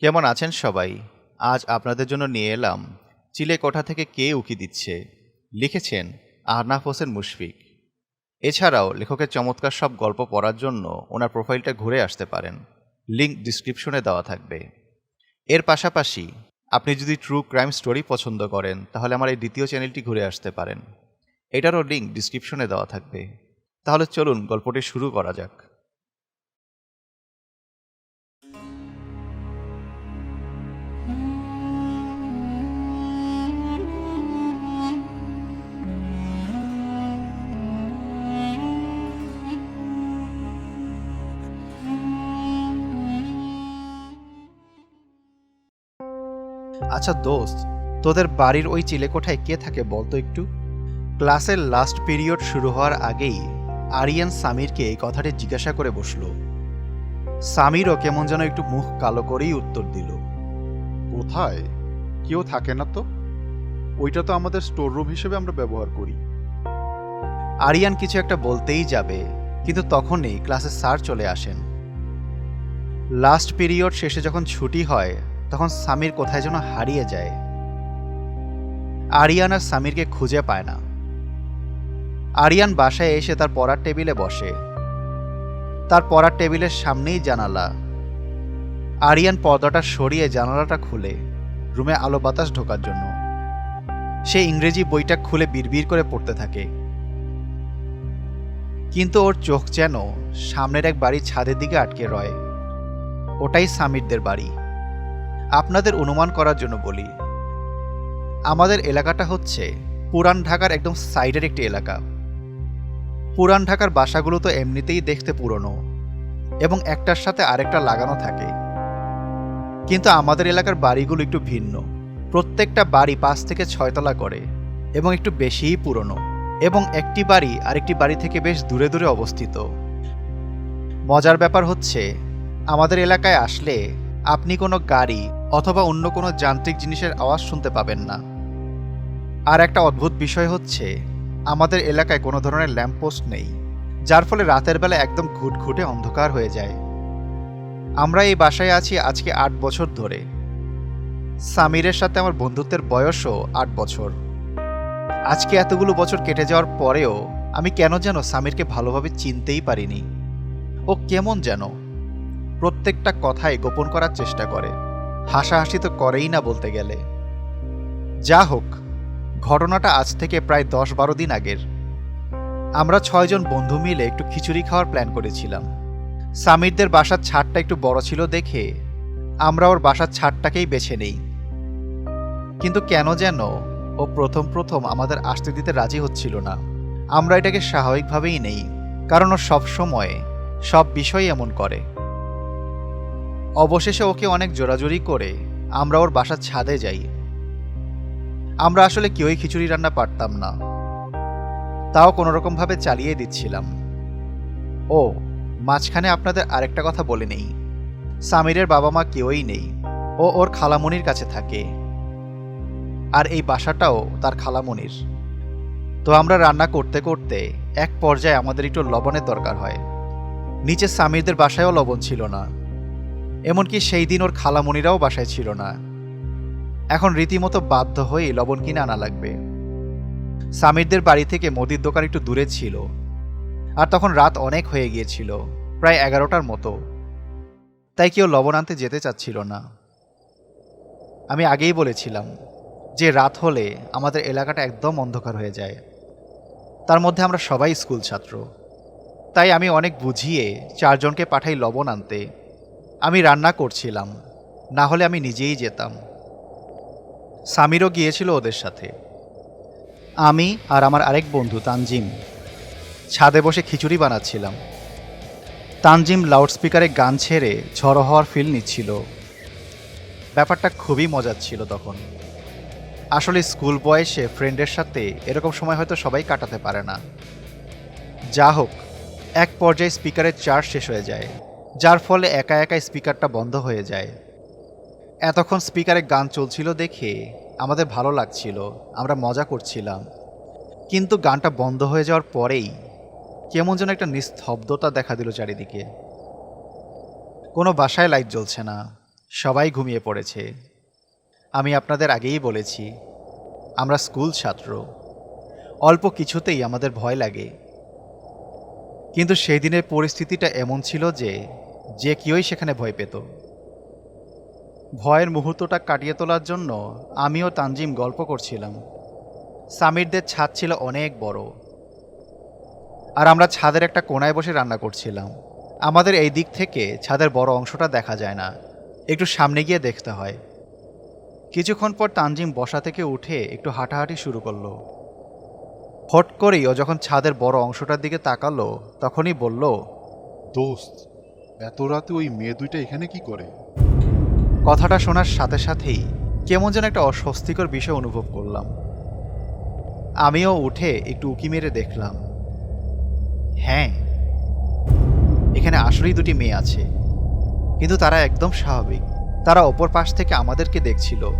কেমন আছেন সবাই? আজ আপনাদের জন্য নিয়ে এলাম। চিলে কোঠা থেকে কে উকি দিচ্ছে? লিখেছেন আহনাফ হোসেন মুশফিক। এছাড়াও লেখকের চমৎকার সব গল্প পড়ার জন্য ওনার প্রোফাইলটা ঘুরে আসতে পারেন। লিঙ্ক ডিসক্রিপশনে দেওয়া থাকবে। এর পাশাপাশি আপনি যদি ট্রু ক্রাইম স্টোরি পছন্দ করেন, তাহলে আমার এই দ্বিতীয় চ্যানেলটি ঘুরে আসতে পারেন। এটারও লিঙ্ক ডিসক্রিপশনে দেওয়া থাকবে। তাহলে চলুন গল্পটি শুরু করা যাক। আচ্ছা দোস্ত তোদের বাড়ির ওই চিলেকোঠায় কে থাকে বলতো একটু? ক্লাসের লাস্ট পিরিয়ড শুরু হওয়ার আগেই আরিয়ান সামিরকে এই কথাটি জিজ্ঞাসা করে বসল। সামিরও কেমন যেন একটু মুখ কালো করেই উত্তর দিল। কোথায়? কেউ থাকে না তো? ওইটা তো আমাদের স্টোর রুম হিসেবে আমরা ব্যবহার করি। আরিয়ান কিছু একটা বলতেই যাবে কিন্তু তখনই ক্লাসে স্যার চলে আসেন। লাস্ট পিরিয়ড শেষে যখন ছুটি হয় তখন সামির কোথায় যেন হারিয়ে যায়। আরিয়ান আর সামিরকে খুঁজে পায় না। আরিয়ান বাসায় এসে তার পড়ার টেবিলে বসে। তার পড়ার টেবিলের সামনেই জানালা। আরিয়ান পর্দাটা সরিয়ে জানালাটা খুলে, রুমে আলো বাতাস ঢোকার জন্য। সে ইংরেজি বইটা খুলে বিড়বিড় করে পড়তে থাকে। কিন্তু ওর চোখ যেন সামনের এক বাড়ির ছাদের দিকে আটকে রয়। ওটাই সামিরদের বাড়ি। আপনাদের অনুমান করার জন্য বলি। আমাদের এলাকাটা হচ্ছে পুরান ঢাকার একদম সাইডের একটি এলাকা। পুরান ঢাকার বাসাগুলো তো এমনিতেই দেখতে পুরনো এবং একটার সাথে আরেকটা লাগানো থাকে। কিন্তু আমাদের এলাকার বাড়িগুলো একটু ভিন্ন। প্রত্যেকটা বাড়ি পাঁচ থেকে ছয়তলা করে এবং একটু বেশিই পুরনো এবং একটি বাড়ি আরেকটি বাড়ি থেকে বেশ দূরে দূরে অবস্থিত। মজার ব্যাপার হচ্ছে, আমাদের এলাকায় আসলে আপনি কোনো গাড়ি অথবা অন্য কোনো যান্ত্রিক জিনিসের আওয়াজ শুনতে পাবেন না। আর একটা অদ্ভুত বিষয় হচ্ছে, আমাদের এলাকায় কোনো ধরনের ল্যাম্পপোস্ট নেই, যার ফলে রাতের বেলা একদম ঘুটঘুটে অন্ধকার হয়ে যায়। আমরা এই বাসায় আছি আজকে আট বছর ধরে। সামিরের সাথে আমার বন্ধুত্বের বয়সও আট বছর। আজকে এতগুলো বছর কেটে যাওয়ার পরেও আমি কেন যেন সামিরকে ভালোভাবে চিনতেই পারিনি। ও কেমন যেন, প্রত্যেকটা কথাই গোপন করার চেষ্টা করে। হাসাহাসি তো করেই না বলতে গেলে। যা হোক, ঘটনাটা আজ থেকে প্রায় দশ বারো দিন আগের। আমরা ছয়জন বন্ধু মিলে একটু খিচুড়ি খাওয়ার প্ল্যান করেছিলাম। সামিরদের বাসার ছাদটা একটু বড় ছিল দেখে আমরা ওর বাসার ছাদটাকেই বেছে নেই। কিন্তু কেন যেন ও প্রথম প্রথম আমাদের আসতে দিতে রাজি হচ্ছিল না। আমরা এটাকে স্বাভাবিকভাবেই নেই, কারণ ও সব সময় সব বিষয় এমন করে। অবশেষে ওকে অনেক জোরাজুরি করে আমরা ওর বাসার ছাদে যাই। আমরা আসলে কেউই খিচুড়ি রান্না পারতাম না। তাও কোনোরকমভাবে চালিয়ে দিচ্ছিলাম। ও, মাঝখানে আপনাদের আরেকটা কথা বলে নেই। সামিরের বাবা মা কেউই নেই। ও ওর খালামনির কাছে থাকে। আর এই বাসাটাও তার খালামনির। তো আমরা রান্না করতে করতে এক পর্যায়ে আমাদের একটু লবণের দরকার হয়। নিচে সামিরদের বাসায়ও লবণ ছিল না। এমনকি সেই দিন ওর খালামনিরাও বাসায় ছিল না। এখন রীতিমতো বাধ্য হয়ে লবণ কিনে আনা লাগবে। সামিরদের বাড়ি থেকে মুদির দোকান একটু দূরে ছিল। আর তখন রাত অনেক হয়ে গিয়েছিল, প্রায় এগারোটার মতো। তাই কেউ লবণ আনতে যেতে চাচ্ছিল না। আমি আগেই বলেছিলাম যে রাত হলে আমাদের এলাকাটা একদম অন্ধকার হয়ে যায়। তার মধ্যে আমরা সবাই স্কুল ছাত্র। তাই আমি অনেক বুঝিয়ে চারজনকে পাঠাই লবণ আনতে। আমি রান্না করছিলাম, না হলে আমি নিজেই যেতাম। সামিরও গিয়েছিল ওদের সাথে। আমি আর আমার আরেক বন্ধু তানজিম। ছাদে বসে খিচুড়ি বানাচ্ছিলাম। তানজিম লাউডস্পিকারে গান ছেড়ে ঝড়ো হওয়ার ফিল নিচ্ছিল। ব্যাপারটা খুবই মজার ছিল তখন। আসলে স্কুল বয়সে ফ্রেন্ডের সাথে এরকম সময় হয়তো সবাই কাটাতে পারে না। যা হোক এক পর্যায়ে স্পিকারের চার্জ শেষ হয়ে যায়। যার ফলে একা একা স্পিকারটা বন্ধ হয়ে যায়। এতক্ষণ স্পিকারে গান চলছিল দেখে আমাদের ভালো লাগছিল, আমরা মজা করছিলাম। কিন্তু গানটা বন্ধ হয়ে যাওয়ার পরেই কেমন যেন একটা নিস্তব্ধতা দেখা দিল চারিদিকে। কোনো বাসায় লাইট জ্বলছে না, সবাই ঘুমিয়ে পড়েছে। আমি আপনাদের আগেই বলেছি, আমরা স্কুল ছাত্র। অল্প কিছুতেই আমাদের ভয় লাগে। কিন্তু সেই দিনের পরিস্থিতিটা এমন ছিল যে যে কেউই সেখানে ভয় পেত। ভয়ের মুহূর্তটা কাটিয়ে তোলার জন্য আমিও তানজিম গল্প করছিলাম। সামিরদের ছাদ ছিল অনেক বড়। আর আমরা ছাদের একটা কোনায় বসে রান্না করছিলাম। আমাদের এই দিক থেকে ছাদের বড় অংশটা দেখা যায় না। একটু সামনে গিয়ে দেখতে হয়। কিছুক্ষণ পর তানজিম বসা থেকে উঠে একটু হাঁটাহাঁটি শুরু করল। হট করেই ও যখন ছাদের বড় অংশটার দিকে তাকালো, তখনই বলল, দোস্ত এত রাতে ওই মেয়ে দুইটা এখানে কি করে? কথাটা শোনার সাথে সাথেই কেমন যেন একটা অস্বস্তিকর বিষয় অনুভব করলাম। আমিও উঠে একটু উকি মেরে দেখলাম। হ্যাঁ এখানে আসলেই দুটি মেয়ে আছে। কিন্তু তারা একদম স্বাভাবিক। তারা অপর পাশ থেকে আমাদেরকে দেখছিল।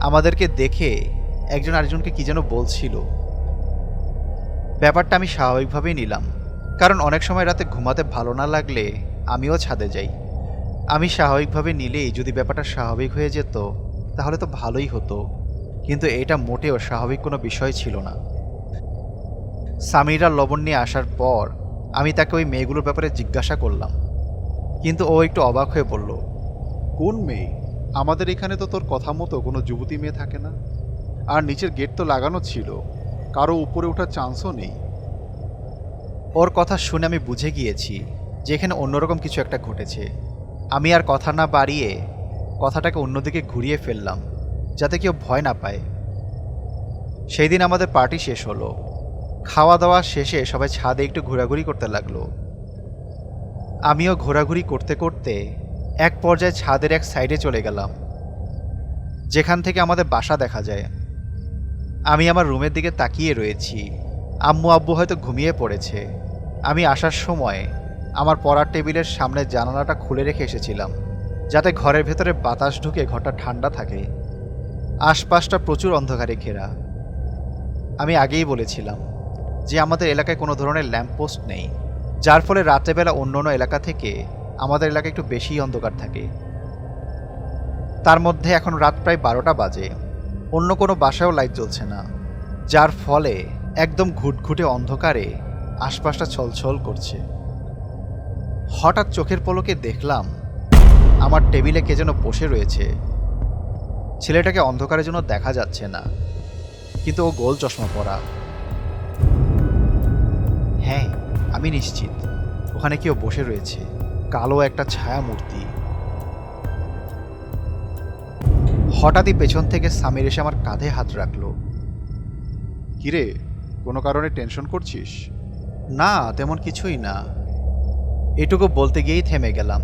আমাদেরকে দেখে একজন আরেকজনকে কি যেন বলছিল। ব্যাপারটা আমি স্বাভাবিকভাবেই নিলাম। কারণ অনেক সময় রাতে ঘুমাতে ভালো না লাগলে আমিও ছাদে যাই। আমি স্বাভাবিকভাবে নিলেই যদি ব্যাপারটা স্বাভাবিক হয়ে যেত, তাহলে তো ভালোই হতো। কিন্তু এটা মোটেও স্বাভাবিক কোনো বিষয় ছিল না। সামিরা লবণ নিয়ে আসার পর আমি তাকে ওই মেয়েগুলোর ব্যাপারে জিজ্ঞাসা করলাম। কিন্তু ও একটু অবাক হয়ে বলল, কোন মেয়ে? আমাদের এখানে তো তোর কথা মতো কোনো যুবতী মেয়ে থাকে না। আর নিচের গেট তো লাগানো ছিল। কারও উপরে ওঠার চান্সও নেই। ওর কথা শুনে আমি বুঝে গিয়েছি যে এখানে অন্যরকম কিছু একটা ঘটেছে। আমি আর কথা না বাড়িয়ে কথাটাকে অন্যদিকে ঘুরিয়ে ফেললাম, যাতে কেউ ভয় না পায়। সেই দিন আমাদের পার্টি শেষ হলো। খাওয়া দাওয়া শেষে সবাই ছাদে একটু ঘোরাঘুরি করতে লাগল। আমিও ঘোরাঘুরি করতে করতে এক পর্যায়ে ছাদের এক সাইডে চলে গেলাম, যেখান থেকে আমাদের বাসা দেখা যায়। আমি আমার রুমের দিকে তাকিয়ে রয়েছি। আম্মু আব্বু হয়তো ঘুমিয়ে পড়েছে। আমি আসার সময় আমার পড়ার টেবিলের সামনে জানালাটা খুলে রেখে এসেছিলাম, যাতে ঘরের ভেতরে বাতাস ঢুকে ঘরটা ঠান্ডা থাকে। আশপাশটা প্রচুর অন্ধকারে ঘেরা। আমি আগেই বলেছিলাম যে আমাদের এলাকায় কোনো ধরনের ল্যাম্পপোস্ট নেই, যার ফলে রাত্রেবেলা অন্য অন্য এলাকা থেকে আমাদের এলাকায় একটু বেশি অন্ধকার থাকে। তার মধ্যে এখন রাত প্রায় বারোটা বাজে। অন্য কোনো বাসায়ও লাইট জ্বলছে না, যার ফলে একদম ঘুটঘুটে অন্ধকারে আশপাশটা ছলছল করছে। হঠাৎ চোখের পলকে দেখলাম, আমার টেবিলে কে যেন বসে রয়েছে। ছেলেটাকে অন্ধকারের জন্য দেখা যাচ্ছে না, কিন্তু ও গোল চশমা পরা। হ্যাঁ আমি নিশ্চিত, ওখানে কেউ বসে রয়েছে, কালো একটা ছায়া মূর্তি হঠাৎই পেছন থেকে সামির এসে আমার কাঁধে হাত রাখল। কিরে কোনো কারণে টেনশন করছিস? না, তেমন কিছুই না। এটুকু বলতে গিয়েই থেমে গেলাম।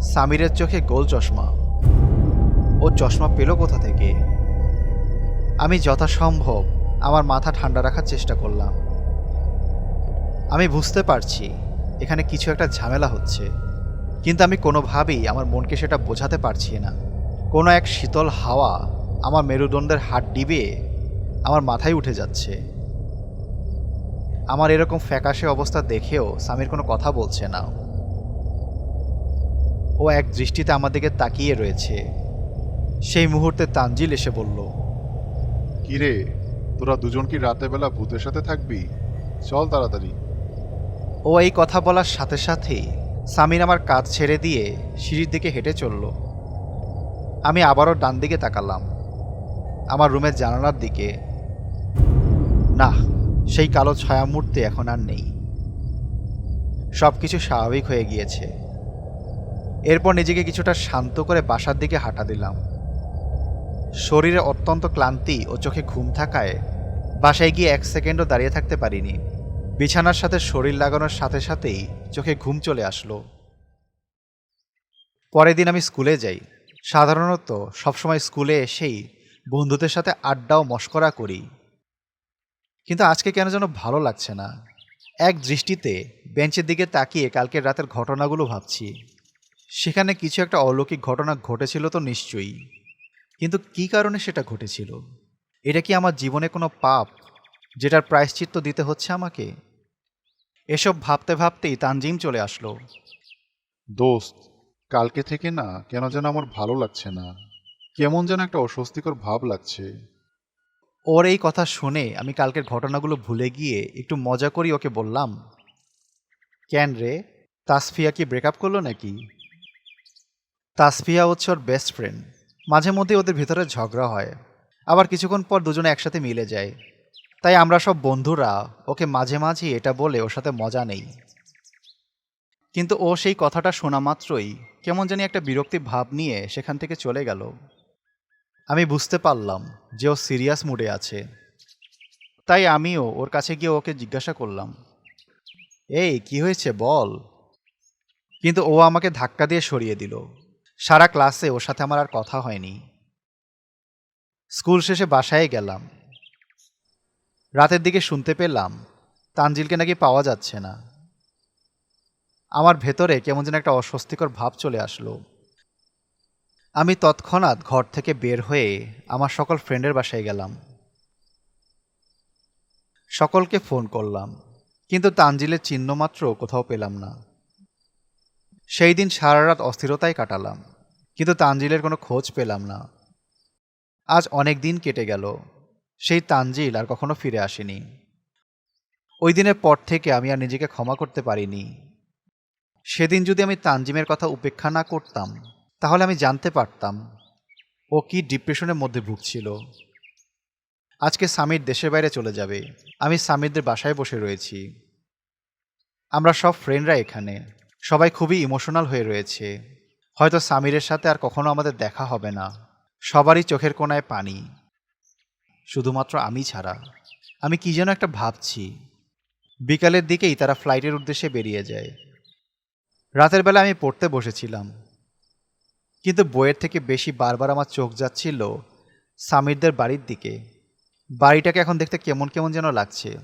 সামিরের চোখে গোল চশমা। ও চশমা পেল কোথা থেকে? আমি যথাসম্ভব আমার মাথা ঠান্ডা রাখার চেষ্টা করলাম। আমি বুঝতে পারছি, এখানে কিছু একটা ঝামেলা হচ্ছে। কিন্তু আমি কোনোভাবেই আমার মনকে সেটা বোঝাতে পারছি না। কোনো এক শীতল হাওয়া আমার মেরুদণ্ডের হাত ডিবে আমার মাথায় উঠে যাচ্ছে। আমার এরকম ফ্যাকাশে অবস্থা দেখেও স্বামীর কোনো কথা বলছে না। ও এক দৃষ্টিতে আমার দিকে তাকিয়ে রয়েছে। সেই মুহূর্তে তানজিল এসে বলল কিরে তোরা দুজন কি রাতের বেলা ভূতের সাথে থাকবি? চল তাড়াতাড়ি। ও এই কথা বলার সাথে সাথেই সামির আমার কাজ ছেড়ে দিয়ে সিঁড়ির দিকে হেঁটে চলল। আমি আবারও ডান দিকে তাকালাম। আমার রুমের জানালার দিকে না, সেই কালো ছায়ামূর্তি এখন আর নেই। সব কিছু স্বাভাবিক হয়ে গিয়েছে। এরপর নিজেকে কিছুটা শান্ত করে বাসার দিকে হাঁটা দিলাম। শরীরে অত্যন্ত ক্লান্তি ও চোখে ঘুম থাকায় বাসায় গিয়ে এক সেকেন্ডও দাঁড়িয়ে থাকতে পারিনি। বিছানার সাথে শরীর লাগানোর সাথে সাথেই চোখে ঘুম চলে আসলো। পরের দিন আমি স্কুলে যাই। সাধারণত সবসময় স্কুলে এসেই বন্ধুদের সাথে আড্ডা ও মস্করা করি। কিন্তু আজকে কেন যেন ভালো লাগছে না? এক দৃষ্টিতে বেঞ্চের দিকে তাকিয়ে কালকের রাতের ঘটনাগুলো ভাবছি। সেখানে কিছু একটা অলৌকিক ঘটনা ঘটেছিল তো নিশ্চয়ই। কিন্তু কী কারণে সেটা ঘটেছিল? এটা কি আমার জীবনে কোনো পাপ, যেটার প্রায়শ্চিত্ত দিতে হচ্ছে আমাকে? এসব ভাবতে ভাবতেই তানজিম চলে আসলো। দোস্ত, কালকে থেকে না কেন যেন আমার ভালো লাগছে না। কেমন যেন একটা অস্বস্তিকর ভাব লাগছে। ওর এই কথা শুনে আমি কালকের ঘটনাগুলো ভুলে গিয়ে একটু মজা করি ওকে বললাম, কেন রে? তাসফিয়া কি ব্রেকআপ করল নাকি? তাসফিয়া হচ্ছে ওর বেস্ট ফ্রেন্ড মাঝে মধ্যে ওদের ভিতরে ঝগড়া হয়। আবার কিছুক্ষণ পর দুজনে একসাথে মিলে যায়। তাই আমরা সব বন্ধুরা ওকে মাঝে মাঝে এটা বলে ওর সাথে মজা নেই। কিন্তু ও সেই কথাটা শোনা মাত্রই কেমন জানি একটা বিরক্তি ভাব নিয়ে সেখান থেকে চলে গেল। আমি বুঝতে পারলাম যে ও সিরিয়াস মুডে আছে। তাই আমিও ওর কাছে গিয়ে ওকে জিজ্ঞাসা করলাম, এই, কি হয়েছে বল? কিন্তু ও আমাকে ধাক্কা দিয়ে সরিয়ে দিল। সারা ক্লাসে ওর সাথে আমার আর কথা হয়নি। স্কুল শেষে বাসায় গেলাম। রাতের দিকে শুনতে পেলাম তানজিলকে নাকি পাওয়া যাচ্ছে না। আমার ভেতরে কেমন যেন একটা অস্বস্তিকর ভাব চলে আসলো। আমি তৎক্ষণাৎ ঘর থেকে বের হয়ে আমার সকল ফ্রেন্ডের বাসায় গেলাম। সকলকে ফোন করলাম, কিন্তু তানজিলের চিহ্ন মাত্র কোথাও পেলাম না। সেই দিন সারা রাত অস্থিরতায় কাটালাম, কিন্তু তানজিলের কোনো খোঁজ পেলাম না। আজ অনেক দিন কেটে গেল, সেই তানজিল আর কখনো ফিরে আসেনি। ওই দিনের পর থেকে আমি আর নিজেকে ক্ষমা করতে পারিনি। সেদিন যদি আমি তানজিমের কথা উপেক্ষা না করতাম তাহলে আমি জানতে পারতাম ও কি ডিপ্রেশনের মধ্যে ভুগছিল। আজকে স্বামীর দেশের বাইরে চলে যাবে। আমি স্বামীরদের বাসায় বসে রয়েছি। আমরা সব ফ্রেন্ডরা এখানে। সবাই খুবই ইমোশনাল হয়ে রয়েছে। হয়তো সামিরের সাথে আর কখনো আমাদের দেখা হবে না। সবারই চোখের কোনায় পানি। শুধুমাত্র আমি ছাড়া। আমি কি যেন একটা ভাবছি। বিকালের দিকেই তারা ফ্লাইটের উদ্দেশ্যে বেরিয়ে যায়। রাতের বেলা আমি পড়তে বসেছিলাম। কিন্তু বইয়ের থেকে বেশি বারবার আমার চোখ যাচ্ছিল সামিরদের বাড়ির দিকে। বাড়িটাকে এখন দেখতে কেমন কেমন যেন লাগছে।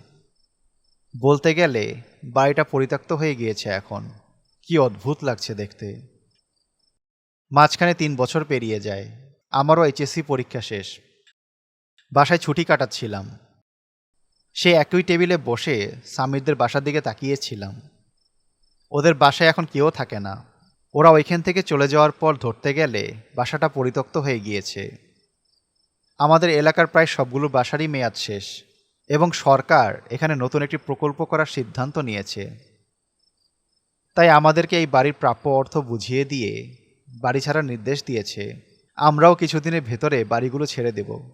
বলতে গেলে বাড়িটা পরিত্যক্ত হয়ে গিয়েছে এখন। কি অদ্ভুত লাগছে দেখতে। মাঝখানে তিন বছর পেরিয়ে যায়। আমারও এইচএসসি পরীক্ষা শেষ। বাসায় ছুটি কাটাচ্ছিলাম। সে একই টেবিলে বসে সামিরদের বাসার দিকে তাকিয়েছিলাম। ওদের বাসায় এখন কেউ থাকে না। ওরা ওইখান থেকে চলে যাওয়ার পর ধরতে গেলে বাসাটা পরিত্যক্ত হয়ে গিয়েছে। আমাদের এলাকার প্রায় সবগুলো বাসারই মেয়াদ শেষ এবং সরকার এখানে নতুন একটি প্রকল্প করার সিদ্ধান্ত নিয়েছে। তাই আমাদেরকে এই বাড়ির প্রাপ্য অর্থ বুঝিয়ে দিয়ে বাড়ি ছাড়ার নির্দেশ দিয়েছে। আমরাও কিছুদিনের ভেতরে বাড়িগুলো ছেড়ে দেব।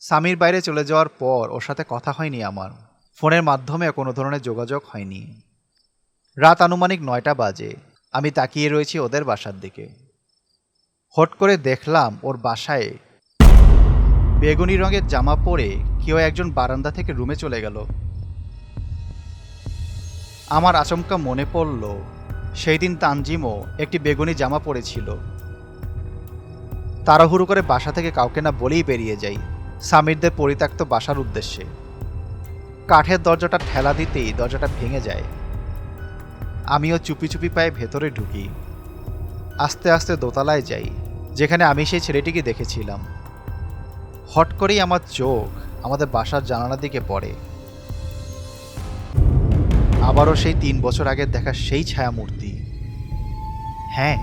স্বামীর বাইরে চলে যাওয়ার পর ওর সাথে কথা হয়নি আমার। ফোনের মাধ্যমে কোনো ধরনের যোগাযোগ হয়নি। রাত আনুমানিক নয়টা বাজে। আমি তাকিয়ে রয়েছি ওদের বাসার দিকে। হট করে দেখলাম ওর বাসায় বেগুনি রঙের জামা পরে কেউ একজন বারান্দা থেকে রুমে চলে গেল। আমার আচমকা মনে পড়ল সেই দিন তানজিমও একটি বেগুনি জামা পরেছিল। তাড়াহুড়ো করে বাসা থেকে কাউকে না বলেই বেরিয়ে যাই, সামিরদের পরিত্যক্ত বাসার উদ্দেশ্যে। কাঠের দরজাটা ঠেলা দিতেই দরজাটা ভেঙে যায়। আমিও চুপি চুপি পায়ে ভেতরে ঢুকি। আস্তে আস্তে দোতলায় যাই, যেখানে আমি সেই ছেলেটিকে দেখেছিলাম। হট করেই আমার চোখ আমাদের বাসার জানালার দিকে পড়ে। আবারও সেই তিন বছর আগের দেখা সেই ছায়ামূর্তি। হ্যাঁ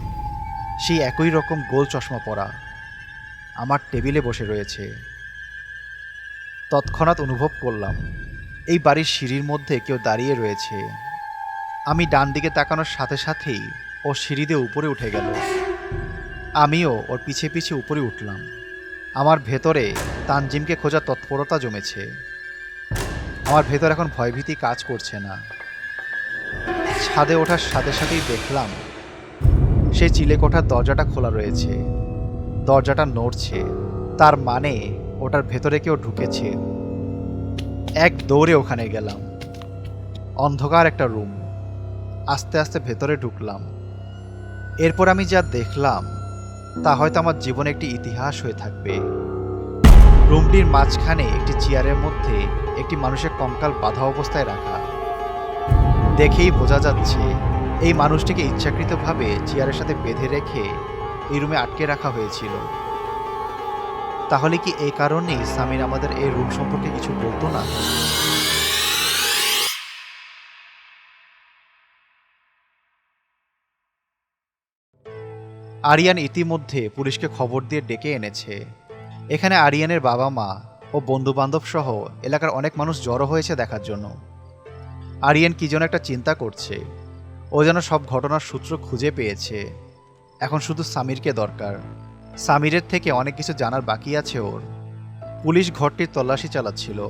সেই একই রকম গোল চশমা পরা। আমার টেবিলে বসে রয়েছে। তৎক্ষণাৎ অনুভব করলাম, এই বাড়ির সিঁড়ির মধ্যে কেউ দাঁড়িয়ে রয়েছে। আমি ডান দিকে তাকানোর সাথে সাথেই ও সিঁড়ি দিয়ে উপরে উঠে গেল। আমিও ওর পিছে পিছে উপরে উঠলাম। আমার ভেতরে তানজিমকে খোঁজার তৎপরতা জমেছে। আমার ভেতর এখন ভয়ভীতি কাজ করছে না। ছাদে ওঠার সাথে সাথেই দেখলাম সেই চিলেকোঠার দরজাটা খোলা রয়েছে। দরজাটা নড়ছে। তার মানে ওটার ভেতরে কেউ ঢুকেছে। এক দৌড়ে ওখানে গেলাম। অন্ধকার একটা রুম। আস্তে আস্তে ভেতরে ঢুকলাম। এরপর আমি যা দেখলাম, তা হয়তো আমার জীবনে একটি ইতিহাস হয়ে থাকবে। রুমটির মাঝখানে একটি চেয়ারের মধ্যে একটি মানুষের কঙ্কাল বাধা অবস্থায় রাখা। দেখেই বোঝা যাচ্ছে, এই মানুষটিকে ইচ্ছাকৃতভাবে চেয়ারের সাথে বেঁধে রেখে এই রুমে আটকে রাখা হয়েছিল। তাহলে কি এই কারণেই সামির আমাদের এই রুম সম্পর্কে কিছু বলতো না? আরিয়ান ইতিমধ্যে পুলিশকে খবর দিয়ে ডেকে এনেছে। এখানে আরিয়ানের বাবা মা ও বন্ধু বান্ধব সহ এলাকার অনেক মানুষ জড়ো হয়েছে দেখার জন্য। আরিয়ান কি যেন একটা চিন্তা করছে। ও যেন সব ঘটনার সূত্র খুঁজে পেয়েছে। এখন শুধু সামিরকে দরকার। সামিরের থেকে অনেক কিছু জানার বাকি আছে ওর। পুলিশ ঘরটির তল্লাশি চালাচ্ছিল।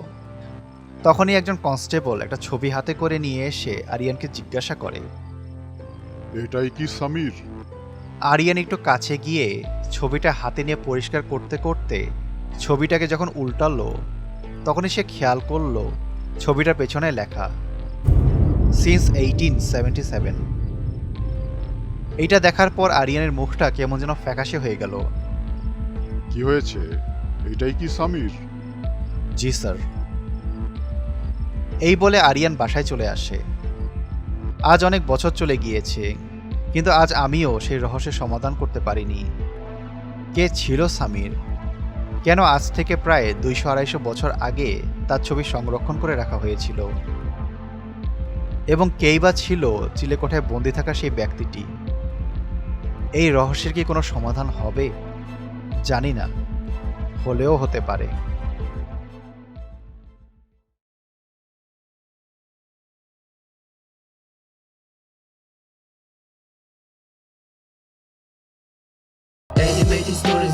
তখনই একজন কনস্টেবল একটা ছবি হাতে করে নিয়ে এসে আরিয়ানকে জিজ্ঞাসা করে। এটাই কি সামির? আরিয়ান একটু কাছে গিয়ে ছবিটা হাতে নিয়ে পরিষ্কার করতে করতে ছবিটাকে যখন উল্টালো তখনই সে খেয়াল করল ছবিটার পেছনে লেখা সিন্স এইটিন সেভেন্টি সেভেন এইটা দেখার পর আরিয়ানের মুখটা কেমন যেন ফ্যাকাশে হয়ে গেল। কি হয়েছে? এটাই কি সামির জি স্যার। এই বলে আরিয়ান বাসায় চলে আসে। আজ অনেক বছর চলে গিয়েছে। কিন্তু আজ আমিও সেই রহস্যের সমাধান করতে পারিনি। কে ছিল সামির? কেন আজ থেকে প্রায় দুইশো আড়াইশো বছর আগে তার ছবি সংরক্ষণ করে রাখা হয়েছিল? এবং কেই বা ছিল চিলেকোঠায় বন্দি থাকা সেই ব্যক্তিটি? এই রহস্যের কি কোনো সমাধান হবে? জানি না। হলেও হতে পারে।